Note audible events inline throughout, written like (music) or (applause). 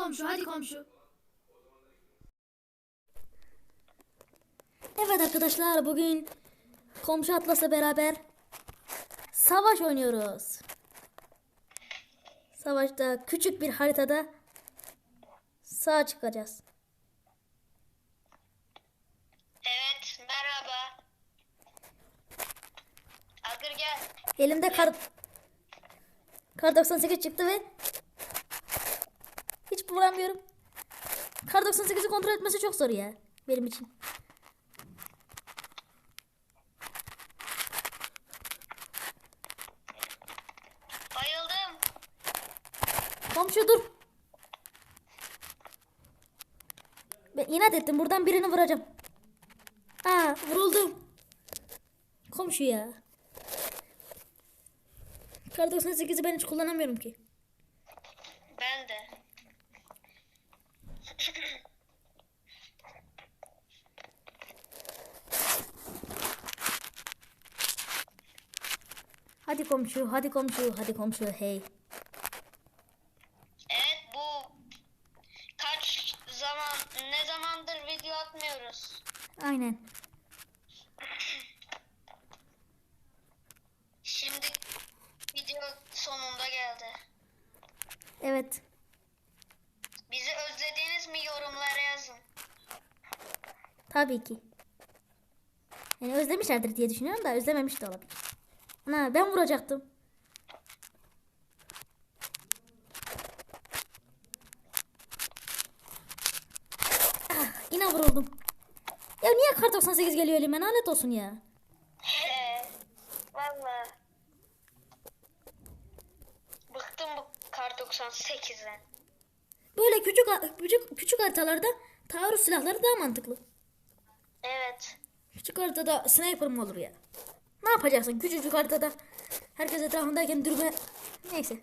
komşu hadi komşu. Evet arkadaşlar bugün komşu Atlas'la beraber savaş oynuyoruz. Savaşta küçük bir haritada sağ çıkacağız. Evet, merhaba. Agır gel. Elimde kar kar 98 çıktı ve vuramıyorum. Kar 98'i kontrol etmesi çok zor ya benim için. Bayıldım. Komşu dur. Ben inat ettim. Buradan birini vuracağım. Aa vuruldum. Komşu ya. Kar 98'i ben hiç kullanamıyorum ki. Ben de. Hadi komşu, hadi komşu, hadi komşu hey. Evet, bu kaç zaman, ne zamandır video atmıyoruz. Aynen. (clears throat) Şimdi video sonunda geldi. Evet. Bizi özlediniz mi yorumlara yazın. Tabii ki. Yani özlemişlerdir diye düşünüyorum da özlememiş de olabilir. Ana ben vuracaktım. Ah, yine vuruldum. Ya niye kar 98 geliyor elime lanet olsun ya. Valla. Bıktım bu kar 98'den. Böyle küçük küçük küçük haritalarda taarruz silahları daha mantıklı. Evet. Küçük haritada sniper mı olur ya? Ne yapacaksın küçücük haritada? Herkes etrafındayken dürbün... Neyse.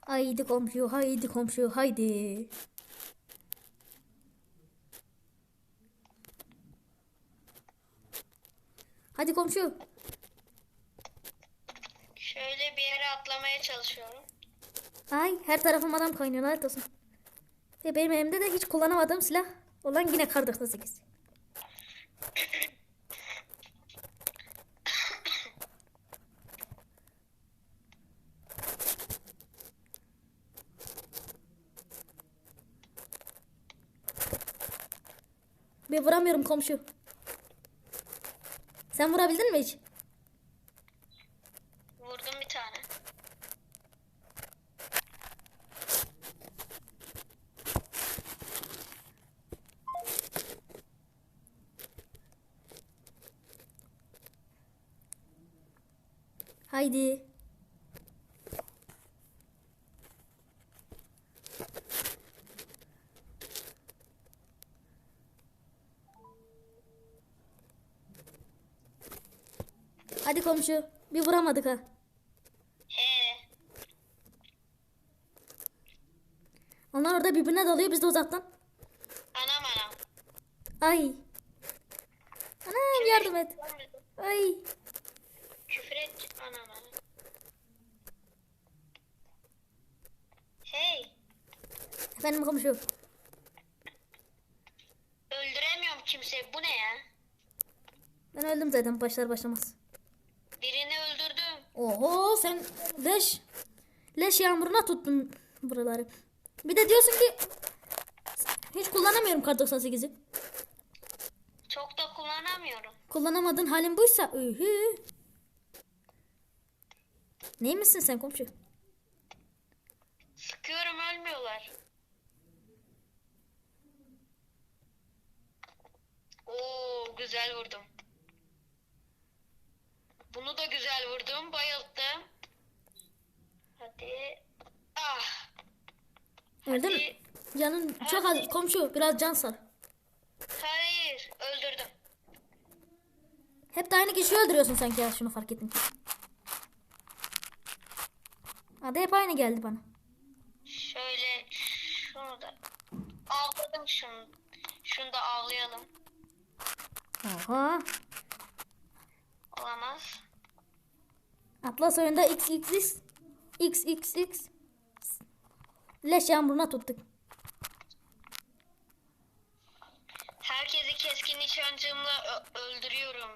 Haydi komşu, haydi komşu, haydi. Hadi komşu. Şöyle bir yere atlamaya çalışıyorum. Ay her tarafım adam kaynıyor lanet olsun. Ve benim elimde de hiç kullanamadığım silah olan yine kar 98. Bir vuramıyorum komşu. Sen vurabildin mi hiç? Vurdum bir tane. Haydi. Hadi komşu. Bir vuramadık ha. He. Onlar orada birbirine dalıyor biz de uzaktan. Anam anam. Ay. Anam yardım et. Ay. Küfür et anam anam. Hey. Efendim komşu. Öldüremiyorum kimseyi. Bu ne ya? Ben öldüm zaten başlar başlamaz. Birini öldürdüm. Oho sen leş. Leş yağmuruna tuttun buraları. Bir de diyorsun ki hiç kullanamıyorum kar 98'i. Çok da kullanamıyorum. Kullanamadığın halin buysa ühü. Neymişsin sen komşu? Sıkıyorum ölmüyorlar. Oo güzel vurdum. Bunu da güzel vurdum. Bayılttım. Hadi. Ah. Öldün mü? Hadi. Canın çok az komşu biraz can sar. Hayır. Öldürdüm. Hep de aynı kişiyi öldürüyorsun sanki ya şunu fark ettim. Adı hep aynı geldi bana. Şöyle şunu da avladım şunu. Şunu da avlayalım. Oha. Olamaz. Atlas oyunda XXX XXX Leş yağmuruna tuttuk. Herkesi keskin nişancımla öldürüyorum.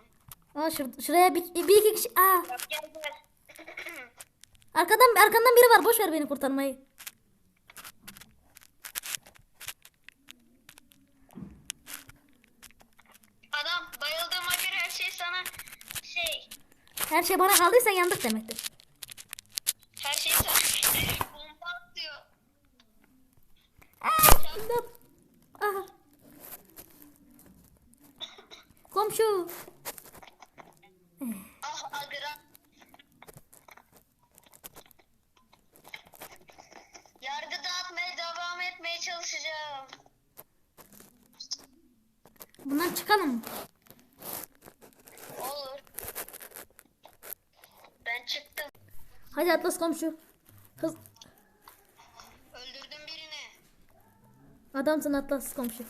Aa şur- şuraya bir, bir iki kişi. Aa, Gel gel. Arkadan arkandan biri var. Boş ver beni kurtarmayı. Adam bayıldığıma göre her şey sana şey. Her şey bana kaldıysa yandık demektir. Her şey sana bomba atıyor. Aa. Aha. Komşu. Çalışacağım. Bundan çıkalım mı? Olur. Ben çıktım. Hadi Atlas komşu. Hız. Öldürdüm birini. Adamsın Atlas komşu.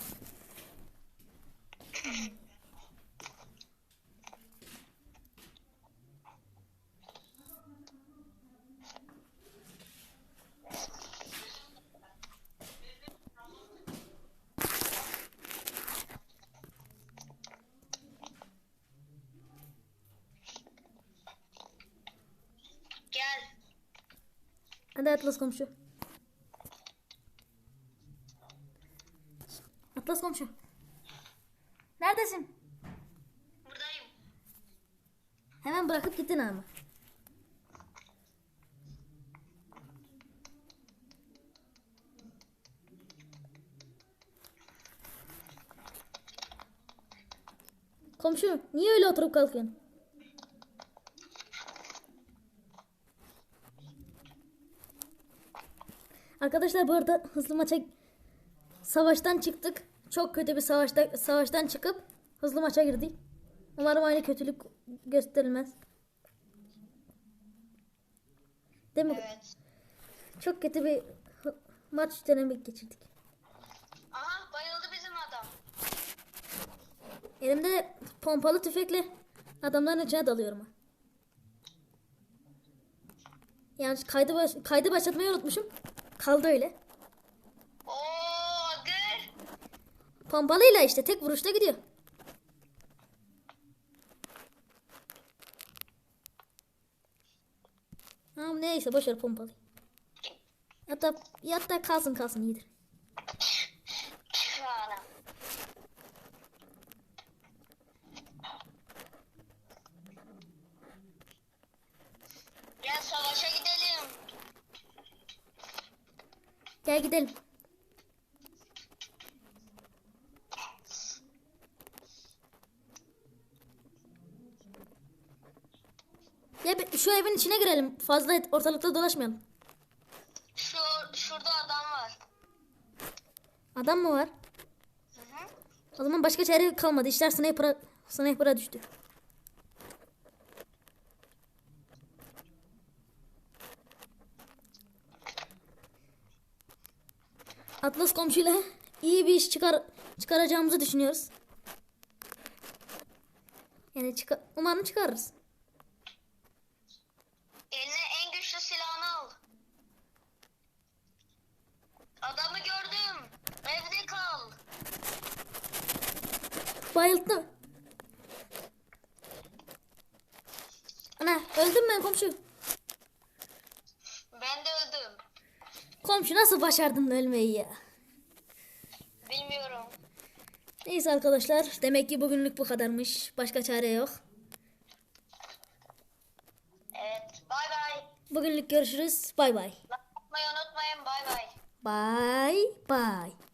Gel. Hadi Atlas komşu. Atlas komşu. Neredesin? Buradayım. Hemen bırakıp gittin ama. Komşu niye öyle oturup kalkıyorsun? Arkadaşlar bu arada hızlı maça savaştan çıktık. Çok kötü bir savaşta savaştan çıkıp hızlı maça girdik. Umarım aynı kötülük gösterilmez. Değil mi? Evet. Çok kötü bir maç dönemi geçirdik. Aha bayıldı bizim adam. Elimde pompalı tüfekle adamların içine dalıyorum. ha. Yani kaydı baş, kaydı başlatmayı unutmuşum. Kaldı öyle. Oo gır. Pompalıyla işte tek vuruşta gidiyor. Ha, neyse boş ver pompalı. Hatta yatta kalsın kalsın iyidir. Gel savaşa gidelim. Gel gidelim. Ya şu evin içine girelim. Fazla et- ortalıkta dolaşmayalım. Şu şurada adam var. Adam mı var? Hı hı. O zaman başka çare kalmadı. İşler sniper'a sniper'a düştü. Atlas komşuyla iyi bir iş çıkar çıkaracağımızı düşünüyoruz. Yani çıkar, umarım çıkarırız. Eline en güçlü silahını al. Adamı gördüm. Evde kal. Bayıldı. Ana öldüm ben komşu. Ben de öldüm. Komşu nasıl başardın ölmeyi ya? Bilmiyorum. Neyse arkadaşlar demek ki bugünlük bu kadarmış. Başka çare yok. Evet. Bay bay. Bugünlük görüşürüz. Bay bay. Like atmayı unutmayın. Bay bay. Bay bay.